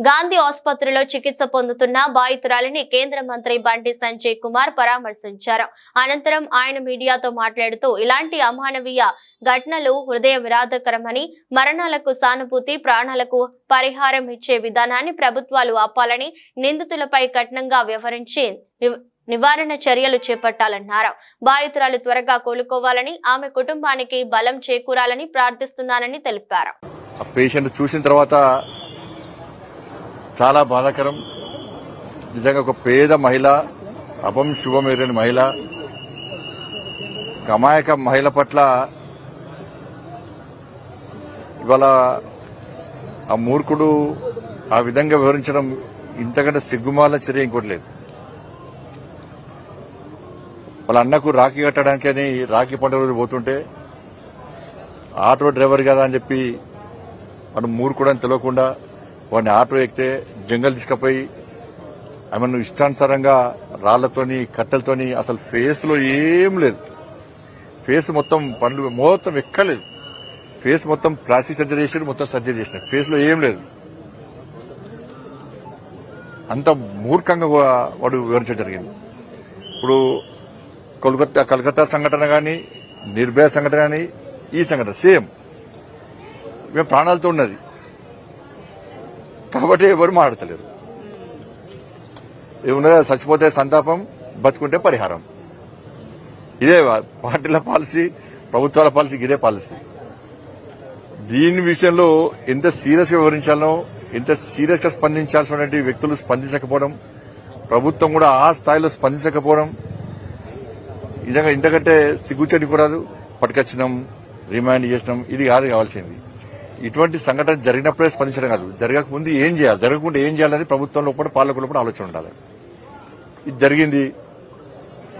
గాంధీ ఆసుపత్రిలో చికిత్స పొందుతున్న బాధితురాలిని కేంద్ర మంత్రి బండి సంజయ్ కుమార్ పరామర్శించారు. అనంతరం ఆయన మీడియాతో మాట్లాడుతూ ఇలాంటి అమానవీయ ఘటనలు హృదయ విరాధకరమని మరణాలకు సానుభూతి ప్రాణాలకు పరిహారం ఇచ్చే విధానాన్ని ప్రభుత్వాలు ఆపాలని నిందితులపై కఠినంగా వ్యవహరించి నివ- నివారణ చర్యలు చేపట్టాలన్నారు. బాధితురాలు త్వరగా కోలుకోవాలని ఆమె కుటుంబానికి బలం చేకూరాలని ప్రార్థిస్తున్నానని తెలిపారు. పేషెంట్ చూసిన తర్వాత చాలా బాధాకరం. నిజంగా ఒక పేద మహిళ అపం శుభం మహిళ కమాయక మహిళ పట్ల ఇవాళ ఆ మూర్ఖుడు ఆ విధంగా వివరించడం ఇంతకంటే సిగ్గుమాల చర్య ఇంకోటి లేదు. వాళ్ళ అన్నకు రాఖీ కట్టడానికని రాఖీ పండుగ రోజు పోతుంటే ఆటో డ్రైవర్ కదా అని చెప్పి మనం మూర్ఖుడు అని తెలియకుండా వాడిని ఆటో ఎక్కితే జంగల్ తీసుకుపోయి నువ్వు ఇష్టానుసారంగా రాళ్ళతోని కట్టెలతోని అసలు ఫేస్లో ఏం లేదు. ఫేస్ మొత్తం పండ్లు మొత్తం ఎక్కలేదు. ఫేస్ మొత్తం ప్లాస్టిక్ సర్జరీ చేసాడు మొత్తం సర్జరీ చేసిన ఫేస్లో ఏం లేదు. అంత మూర్ఖంగా వాడు వివరించడం జరిగింది. ఇప్పుడు కోల్కతా కలకత్తా సంఘటన కానీ నిర్భయ సంఘటన కానీ ఈ సంఘటన సేమ్. మేము ప్రాణాలతో ఉన్నది. కాబట్టి ఎవరు మాట్లాడతలేరు. ఏమున్నదా చచ్చిపోతే సంతాపం బతుకుంటే పరిహారం. ఇదే పార్టీల పాలసీ ప్రభుత్వాల పాలసీ ఇదే పాలసీ. దీని విషయంలో ఎంత సీరియస్గా వివరించాలో ఎంత సీరియస్గా స్పందించాల్సినటువంటి వ్యక్తులు స్పందించకపోవడం ప్రభుత్వం కూడా ఆ స్థాయిలో స్పందించకపోవడం నిజంగా ఇంతకంటే సిగ్గుచెడి కూడదు పట్టుకొచ్చినాం రిమాండ్ చేసినాం ఇది కాదు కావాల్సింది. ఇటువంటి సంఘటన జరిగినప్పుడే స్పందించడం కాదు. జరగకముందు ఏం చేయాలి? జరగకుండా ఏం చేయాలనేది ప్రభుత్వం లోపల పాలకులు కూడా ఆలోచన ఉండాలి. ఇది జరిగింది.